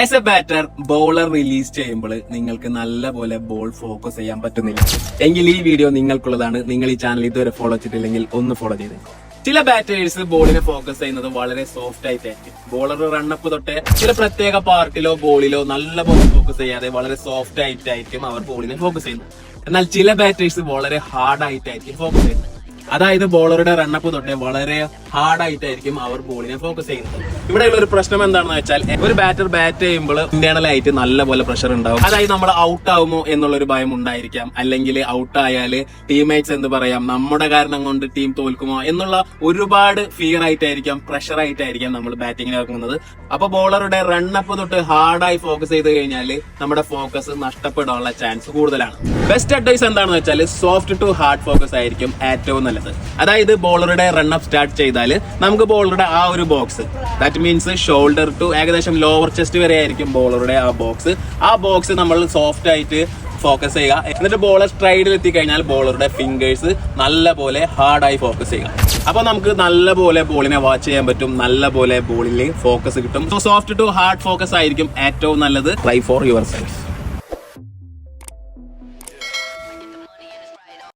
As a batter bowler release ചെയ്യുമ്പോൾ നിങ്ങൾക്ക് നല്ലപോലെ ബോൾ ഫോക്കസ് ചെയ്യാൻ പറ്റുന്നില്ല. എങ്കിൽ ഈ വീഡിയോ നിങ്ങൾക്കുള്ളതാണ്. നിങ്ങൾ ഈ ചാനൽ ഇതുവരെ ഫോളോ ചെയ്തിട്ടില്ലെങ്കിൽ ഒന്ന് ഫോളോ ചെയ്ത്. ചില ബാറ്റേഴ്സ് ബോളിനെ ഫോക്കസ് ചെയ്യുന്നത് വളരെ സോഫ്റ്റ് ആയിട്ടായിരിക്കും. ബോളർ റണ്ണപ്പ് തൊട്ടേ ചില പ്രത്യേക പാർട്ടിലോ ബോളിലോ നല്ല ബോൾ ഫോക്കസ് ചെയ്യാതെ വളരെ സോഫ്റ്റ് ആയിട്ടായിരിക്കും അവർ ബോളിനെ ഫോക്കസ് ചെയ്യുന്നത്. എന്നാൽ ചില ബാറ്റേഴ്സ് വളരെ ഹാർഡ് ആയിട്ടായിരിക്കും ഫോക്കസ് ചെയ്യുന്നത്. അതായത് ബോളറുടെ റണ്ണപ്പ് തൊട്ടേ വളരെ ഹാർഡ് ആയിട്ടായിരിക്കും അവർ ബോളിനെ ഫോക്കസ് ചെയ്യുന്നത്. ഇവിടെയുള്ള ഒരു പ്രശ്നം എന്താണെന്ന് വെച്ചാൽ ഒരു ബാറ്റർ ബാറ്റ് ചെയ്യുമ്പോൾ ഇന്റേണൽ ആയിട്ട് നല്ലപോലെ പ്രഷർ ഉണ്ടാവും. അതായത് നമ്മൾ ഔട്ട് ആവുമോ എന്നുള്ള ഒരു ഭയം ഉണ്ടായിരിക്കാം. അല്ലെങ്കിൽ ഔട്ട് ആയാൽ ടീംമേറ്റ്സ് എന്ത് പറയാം നമ്മുടെ കാരണം കൊണ്ട് ടീം തോൽക്കുമോ? എന്നുള്ള ഒരുപാട് ഫിയർ ആയിട്ടായിരിക്കാം പ്രഷർ ആയിട്ടായിരിക്കാം നമ്മൾ ബാറ്റിംഗ് ഇറങ്ങുന്നത്. അപ്പൊ ബോളറുടെ റണ്ണപ്പ് തൊട്ട് ഹാർഡായി ഫോക്കസ് ചെയ്ത് കഴിഞ്ഞാൽ നമ്മുടെ ഫോക്കസ് നഷ്ടപ്പെടാനുള്ള ചാൻസ് കൂടുതലാണ്. ബെസ്റ്റ് അഡ്വൈസ് എന്താണെന്ന് വെച്ചാൽ സോഫ്റ്റ് ടു ഹാർഡ് ഫോക്കസ് ആയിരിക്കും ഏറ്റവും നല്ലത്. അതായത് ബോളറുടെ റണ്ണപ്പ് സ്റ്റാർട്ട് ചെയ്താൽ നമുക്ക് ബോളറുടെ ആ ഒരു box that means shoulder to ഏകദേശം ലോവർ ചെസ്റ്റ് വരെ ആയിരിക്കും ബോളറുടെ ആ ബോക്സ് ആ ബോക്സ് നമ്മൾ സോഫ്റ്റ് ആയിട്ട് ഫോക്കസ് ചെയ്യുക. എന്നിട്ട് ബോളർ സ്ട്രൈഡിൽ എത്തിക്കഴിഞ്ഞാൽ ബോളറുടെ ഫിംഗേഴ്സ് നല്ല പോലെ ഹാർഡായി ഫോക്കസ് ചെയ്യുക. അപ്പൊ നമുക്ക് നല്ല പോലെ ബോളിനെ വാച്ച് ചെയ്യാൻ പറ്റും. നല്ല പോലെ ബോളിൽ ഫോക്കസ് കിട്ടും. So soft to hard focus ആയിരിക്കും ഏറ്റവും നല്ലത്. Try for your self